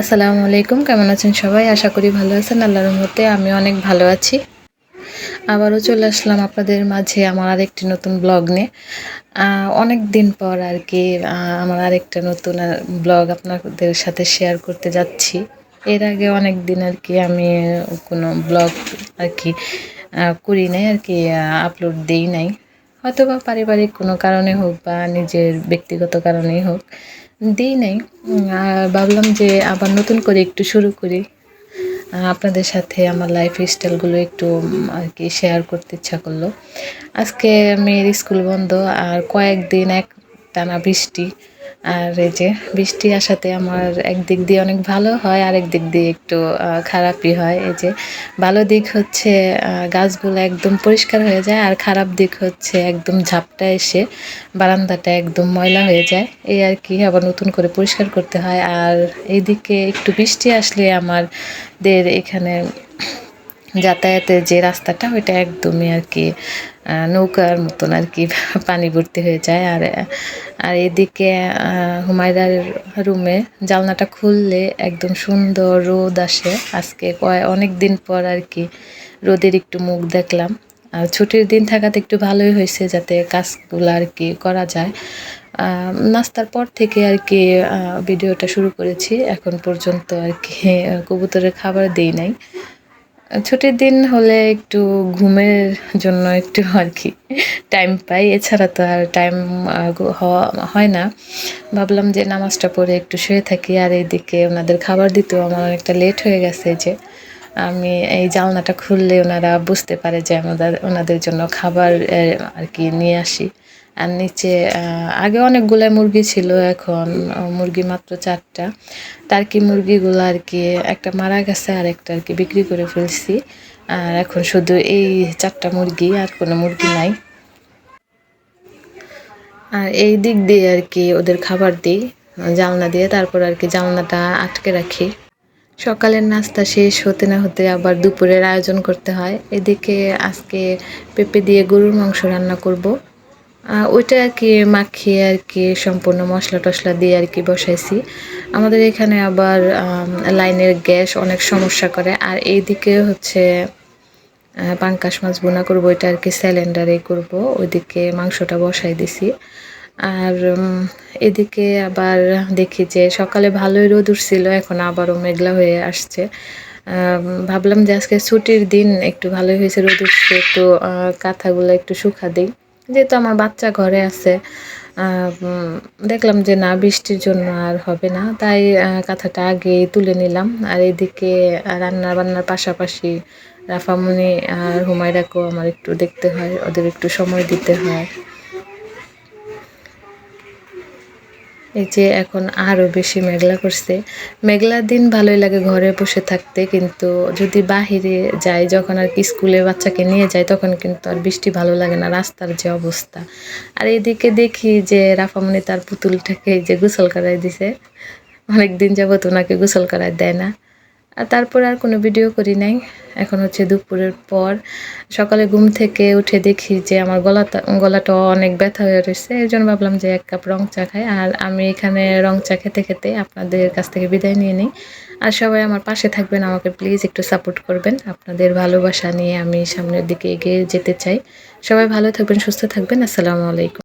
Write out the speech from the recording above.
আসসালামু আলাইকুম, কেমন আছেন সবাই? আশা করি ভালো আছেন। আল্লাহর মতে আমি অনেক ভালো আছি। আবারও চলে আসলাম আপনাদের মাঝে আমার আরেকটি নতুন ব্লগ নিয়ে। অনেক দিন পর আর কি আমার আরেকটা নতুন ব্লগ আপনাদের সাথে শেয়ার করতে যাচ্ছি। এর আগে অনেক দিন আর কি আমি কোনো ব্লগ আর কি করি নাই আর কি আপলোড দিই নাই। হয়তো বা পারিবারিক কোনো কারণে হোক বা নিজের ব্যক্তিগত কারণেই হোক। দিই নাই। ভাবলাম যে আবার নতুন করে একটু শুরু করি। আপনাদের সাথে আমার লাইফ স্টাইলগুলো একটু আর কি শেয়ার করতে ইচ্ছা করল। আজকে মেয়ের স্কুল বন্ধ আর কয়েকদিন এক টানা বৃষ্টি। আর এই যে বৃষ্টি আসাতে আমার একদিক দিয়ে অনেক ভালো হয় আর দিক দিয়ে একটু খারাপই হয়। এই যে ভালো দিক হচ্ছে গাছগুলো একদম পরিষ্কার হয়ে যায় আর খারাপ দিক হচ্ছে একদম ঝাপটা এসে বারান্দাটা একদম ময়লা হয়ে যায়। এই আর কি, আবার নতুন করে পরিষ্কার করতে হয়। আর এইদিকে একটু বৃষ্টি আসলে আমাদের এখানে যাতায়াতের যে রাস্তাটা, ওইটা একদমই আর কি নৌকার মতন আর কি পানি ভর্তি হয়ে যায়। আর আর এদিকে হুমায়রার রুমে জালনাটা খুললে একদম সুন্দর রোদ আসে। আজকে অনেক দিন পর আর কি রোদের একটু মুখ দেখলাম। আর ছুটির দিন থাকাতে একটু ভালোই হয়েছে যাতে কাজগুলো আর কি করা যায়। নাস্তার পর থেকে আর কি ভিডিওটা শুরু করেছি। এখন পর্যন্ত আর কি কবুতরের খাবার দিই নাই। ছুটির দিন হলে একটু ঘুমের জন্য একটু আর কি টাইম পাই। এছাড়া তো আর টাইম হয় না। ভাবলাম যে নামাজটা পড়ে একটু শুয়ে থাকি। আর এইদিকে ওনাদের খাবার দিতেও আমার অনেকটা লেট হয়ে গেছে যে। আমি এই জালনাটা খুললে ওনারা বুঝতে পারে যে আমাদের, ওনাদের জন্য খাবার আর কি নিয়ে আসি। আর নিচে আগে অনেকগুলো মুরগি ছিল, এখন মুরগি মাত্র চারটা। তার কি মুরগিগুলো আর কি, একটা মারা গেছে, আর একটা আর কি বিক্রি করে ফেলছি। আর এখন শুধু এই চারটা মুরগি, আর কোনো মুরগি নাই। আর এই দিক দিয়ে আর কি ওদের খাবার দিই, জালনা দিয়ে, তারপর আর কি জালনাটা আটকে রাখি। সকালের নাস্তা শেষ হতে না হতে আবার দুপুরের আয়োজন করতে হয়। এদিকে আজকে পেঁপে দিয়ে গরুর মাংস রান্না করব। ওইটা আর কি মাখিয়ে আর কি সম্পূর্ণ মশলা টশলা দিয়ে আর কি বসাইছি। আমাদের এখানে আবার লাইনের গ্যাস অনেক সমস্যা করে। আর এইদিকে হচ্ছে পাঙ্কাশ মাছ বোনা করব, ওইটা আর কি সিলিন্ডারে করব। ওইদিকে মাংসটা বসাই দিছি। আর এদিকে আবার দেখি যে সকালে ভালোই রোদ উঠছিল, এখন আবারও মেঘলা হয়ে আসছে। ভাবলাম যে আজকে ছুটির দিন একটু ভালোই হয়েছে রোদ উঠছে, একটু কাঁথাগুলো একটু শুকা দিই। যেহেতু আমার বাচ্চা ঘরে আছে দেখলাম যে না, বৃষ্টির জন্য আর হবে না। তাই কাঁথাটা আগে তুলে নিলাম। আর এদিকে রান্না বান্নার পাশাপাশি রাফামনি আর হুমায়রাকেও আমার একটু দেখতে হয়, ওদের একটু সময় দিতে হয়। এই যে এখন আরও বেশি মেঘলা করছে। মেঘলার দিন ভালোই লাগে ঘরে বসে থাকতে, কিন্তু যদি বাহিরে যাই, যখন আর কি স্কুলে বাচ্চাকে নিয়ে যাই, তখন কিন্তু আর বৃষ্টি ভালো লাগে না, রাস্তার যে অবস্থা। আর এদিকে দেখি যে রাফামণি তার পুতুলটাকে যে গোসল করাই দিছে। অনেকদিন যাবত ওনাকে গোসল করাই দেয় না। আর তারপর আর কোনো ভিডিও করি নাই। এখন হচ্ছে দুপুরের পর। সকালে ঘুম থেকে উঠে দেখি যে আমার গলাটা গলাটা অনেক ব্যথা হয়ে রয়েছে। এই জন্য ভাবলাম যে এক কাপ রং চা খাই। আর আমি এখানে রং চা খেতে খেতে আপনাদের কাছ থেকে বিদায় নিয়ে নিই। আর সবাই আমার পাশে থাকবেন। আমাকে প্লিজ একটু সাপোর্ট করবেন। আপনাদের ভালোবাসা নিয়ে আমি সামনের দিকে এগিয়ে যেতে চাই। সবাই ভালো থাকবেন, সুস্থ থাকবেন। আসসালামু আলাইকুম।